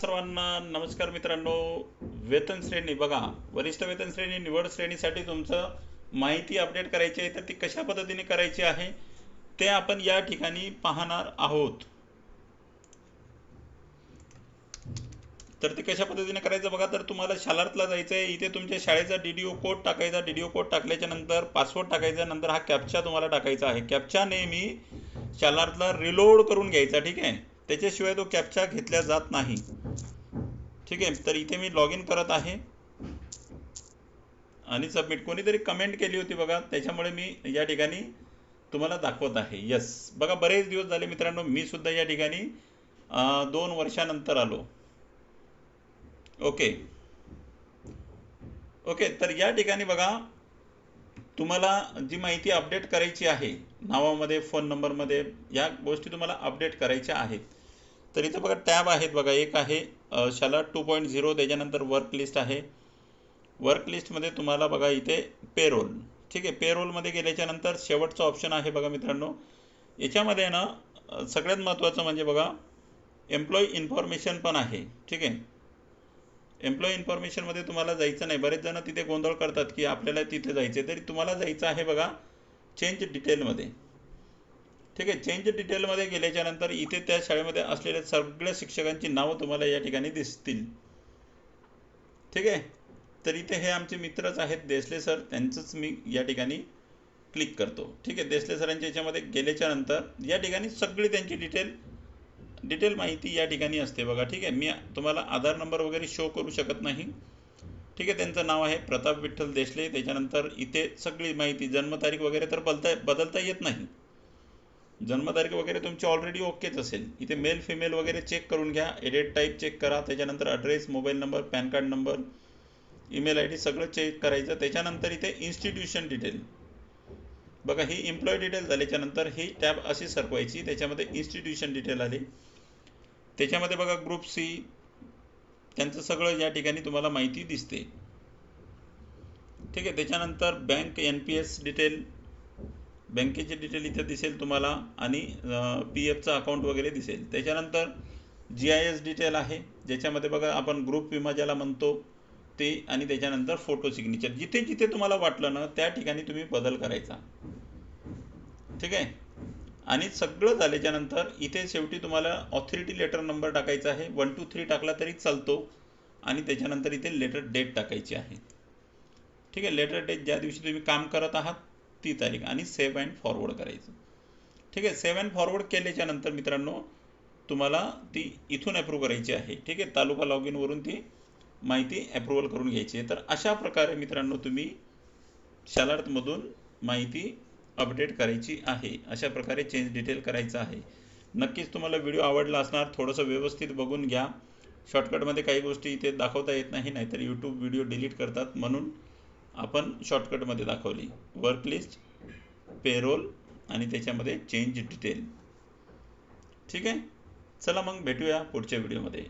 सर्वांना नमस्कार मित्रांनो. वेतन श्रेणी बघा. वरिष्ठ वेतन श्रेणी निवड श्रेणीसाठी तुमचं माहिती अपडेट करायची आहे. तर ती कशा पद्धतीने करायची आहे ते आपण या ठिकाणी पाहणार आहोत. तर ते कशा पद्धतीने करायचं बघा. तर तुम्हाला शालार्थला जायचं आहे इथे तुमच्या शाळेचा डी डी ओ कोड टाकायचा. डीडीओ कोड टाकल्याच्या नंतर पासवर्ड टाकायचा. नंतर हा कॅप्चा तुम्हाला टाकायचा आहे. कॅप्चा नेहमी शालार्थला रिलोड करून घ्यायचा. ठीक आहे? त्याच्याशिवाय तो कॅप्चा घेतला जात नाही. ठीक आहे तर इथे मी लॉग इन करत आहे. आणि सबमिट कोणीतरी कमेंट केली होती बघा त्याच्यामुळे मी या ठिकाणी तुम्हाला दाखवत आहे. यस बघा बरेच दिवस झाले मित्रांनो मी सुद्धा या ठिकाणी दोन वर्षानंतर आलो. ओके ओके तर या ठिकाणी बघा तुम्हाला जी माहिती अपडेट करायची आहे नावामध्ये फोन नंबरमध्ये या गोष्टी तुम्हाला अपडेट करायच्या आहेत. तर इथं बघा टॅब आहेत बघा. एक आहे शाला टू पॉईंट झिरो त्याच्यानंतर वर्क लिस्ट आहे. वर्क लिस्टमध्ये तुम्हाला बघा इथे पेरोल ठीक आहे पेरोलमध्ये गेल्याच्यानंतर शेवटचं ऑप्शन आहे बघा मित्रांनो. याच्यामध्ये ना सगळ्यात महत्त्वाचं म्हणजे बघा एम्प्लॉई इन्फॉर्मेशन पण आहे. ठीक आहे? एम्प्लॉई इन्फॉर्मेशनमध्ये तुम्हाला जायचं नाही. बरेच जण तिथे गोंधळ करतात की आपल्याला तिथे जायचं आहे तरी तुम्हाला जायचं आहे बघा चेंज डिटेलमध्ये ठीक आहे. चेंज डिटेलमध्ये गेल्याच्यानंतर इथे त्या शाळेमध्ये असलेल्या सगळ्या शिक्षकांची नावं तुम्हाला या ठिकाणी दिसतील. ठीक आहे. तर इथे हे आमचे मित्रच आहेत देसले सर. त्यांचंच मी या ठिकाणी क्लिक करतो. ठीक आहे. देसले सरांच्या याच्यामध्ये गेल्याच्यानंतर या ठिकाणी सगळी त्यांची डिटेल डिटेल माहिती या ठिकाणी असते बघा. ठीक आहे. मी तुम्हाला आधार नंबर वगैरे शो करू शकत नाही. ठीक आहे. त्यांचं नाव आहे प्रताप विठ्ठल देशले त्याच्यानंतर इथे सगळी माहिती जन्मतारीख वगैरे तर बदलता बदलता येत नाही. जन्मतारीख वगैरे तुमची ऑलरेडी ओकेच असेल. इथे मेल फिमेल वगैरे चेक करून घ्या. एडिट टाईप चेक करा. त्याच्यानंतर address mobile number PAN card number email I D सगळं चेक करायचं. त्याच्यानंतर इथे इन्स्टिट्यूशन डिटेल बघा ही एम्प्लॉय डिटेल झाल्याच्यानंतर ही टॅब अशी सरकवायची. त्याच्यामध्ये इन्स्टिट्यूशन डिटेल आली. त्याच्यामध्ये बघा ग्रुप सी त्यांचं सगळं या ठिकाणी तुम्हाला माहिती दिसते. ठीक आहे? त्याच्यानंतर bank N P S detail बँकेचे डिटेल इथे दिसेल तुम्हाला आणि पी एफचं अकाउंट वगैरे दिसेल. त्याच्यानंतर जी आय एस डिटेल आहे. ज्याच्यामध्ये बघा आपण ग्रुप विमा ज्याला म्हणतो ते आणि त्याच्यानंतर फोटो सिग्नेचर जिथे जिथे तुम्हाला वाटलं ना त्या ठिकाणी तुम्ही बदल करायचा. ठीक आहे? आणि सगळं झाल्याच्यानंतर इथे शेवटी तुम्हाला ऑथॉरिटी लेटर नंबर टाकायचा आहे. वन टू थ्री टाकला तरी चालतो. आणि त्याच्यानंतर इथे लेटर डेट टाकायची आहे. ठीक आहे? लेटर डेट ज्या दिवशी तुम्ही काम करत आहात ती तारीख आणि सेव्ह अँड फॉरवर्ड करायचं. ठीक आहे? सेव्ह अँड फॉरवर्ड केल्याच्यानंतर मित्रांनो तुम्हाला ती इथून अप्रूव्ह करायची आहे. ठीक आहे? तालुका लॉग इनवरून ती माहिती अप्रुव्हल करून घ्यायची आहे. तर अशा प्रकारे मित्रांनो तुम्ही शालार्थमधून माहिती अपडेट करायची आहे. अशा प्रकारे चेंज डिटेल करायचं आहे. नक्कीच तुम्हाला व्हिडिओ आवडला असणार थोडंसं व्यवस्थित बघून घ्या. शॉर्टकटमध्ये काही गोष्टी इथे दाखवता येत नाही नाहीतर यूट्यूब व्हिडिओ डिलीट करतात म्हणून आपण शॉर्टकटमध्ये दाखवली. वर्क लिस्ट पेरोल आणि त्याच्यामध्ये चेंज डिटेल ठीक आहे? चला मग भेटूया पुढच्या व्हिडिओमध्ये